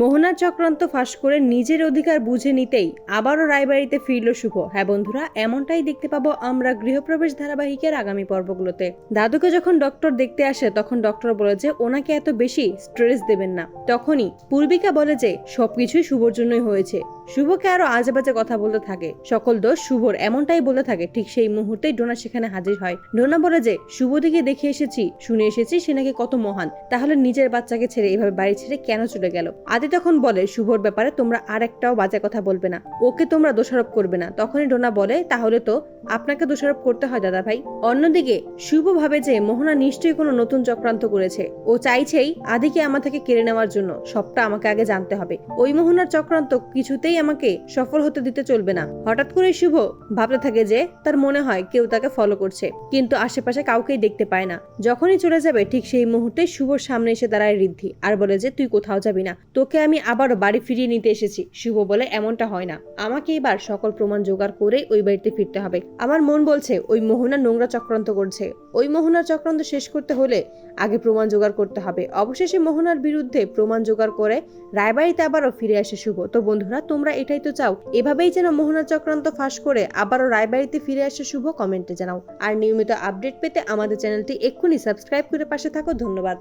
মোহনার চক্রান্ত ফাঁস করে নিজের অধিকার বুঝে নিতেই আবারও রায়বাড়িতে ফিরল শুভ। হ্যাঁ বন্ধুরা, এমনটাই দেখতে পাবো আমরা গৃহপ্রবেশ ধারাবাহিকের আগামী পর্বগুলোতে। দাদুকে যখন ডক্টর দেখতে আসে, তখন ডক্টর বলে যে, ওনাকে এত বেশি স্ট্রেস দেবেন না। তখনই পূর্বিকা বলে যে, সবকিছুই শুভর জন্যই হয়েছে। শুভকে আরও আজে বাজে কথা বলতে থাকে। সকল দোষ শুভর, এমনটাই বলে থাকে। ঠিক সেই মুহূর্তেই ডোনা সেখানে হাজির হয়। ডোনা বলে যে, শুভদিকে দেখে এসেছি, শুনে এসেছি সে নাকি কত মহান। তাহলে নিজের বাচ্চাকে ছেড়ে এভাবে বাড়ি ছেড়ে কেন চলে গেল? আদি তখন বলে, শুভর ব্যাপারে তোমরা আর একটাও বাজে কথা বলবে না। ওকে তোমরা দোষারোপ করবে না। তখনই ডোনা বলে, তাহলে তো আপনাকে দোষারোপ করতে হয় দাদা ভাই অন্যদিকে শুভ ভাবে যে, মোহনা নিশ্চয়ই কোনো নতুন চক্রান্ত করেছে। ও চাইছেই আদিকে আমার থেকে কেড়ে নেওয়ার জন্য। সবটা আমাকে আগে জানতে হবে। ওই মোহনার চক্রান্ত কিছুতেই আমাকে সফল হতে দিতে চলবে না। হঠাৎ করে শুভ ভাবতে থাকে যে তার মনে হয় কেউ তাকে ফলো করছে, কিন্তু আশেপাশে কাউকেই দেখতে পায় না। যখনই চলে যাবে, ঠিক সেই মুহূর্তে শুভর সামনে এসে দাঁড়ায় ঋদ্ধি আর বলে যে, তুই কোথাও যাবি না। তোকে আমি আবারও বাড়ি ফিরিয়ে নিতে এসেছি শুভ বলে, এমনটা হয় না। আমাকে এবার সকল প্রমাণ জোগাড় করেই ওই বাড়িতে ফিরতে হবে। আমার মন বলছে, ওই মোহনা নোংরা চক্রান্ত করছে। ওই মোহনার চক্রান্ত শেষ করতে হলে আগে প্রমাণ জোগাড় করতে হবে। অবশেষে মোহনার বিরুদ্ধে প্রমাণ জোগাড় করে রায়বাড়িতে আবারও ফিরে আসে শুভ। তো বন্ধুরা, তোমরা এটাই তো চাও। এভাবেই যেন মোহনা চক্রান্ত ফাঁস করে আবারও রায়বাড়িতে ফিরে আসে শুভ কমেন্টে জানাও। আর নিয়মিত আপডেট পেতে আমাদের চ্যানেলটি এক্ষুনি সাবস্ক্রাইব করে পাশে থাকো। ধন্যবাদ।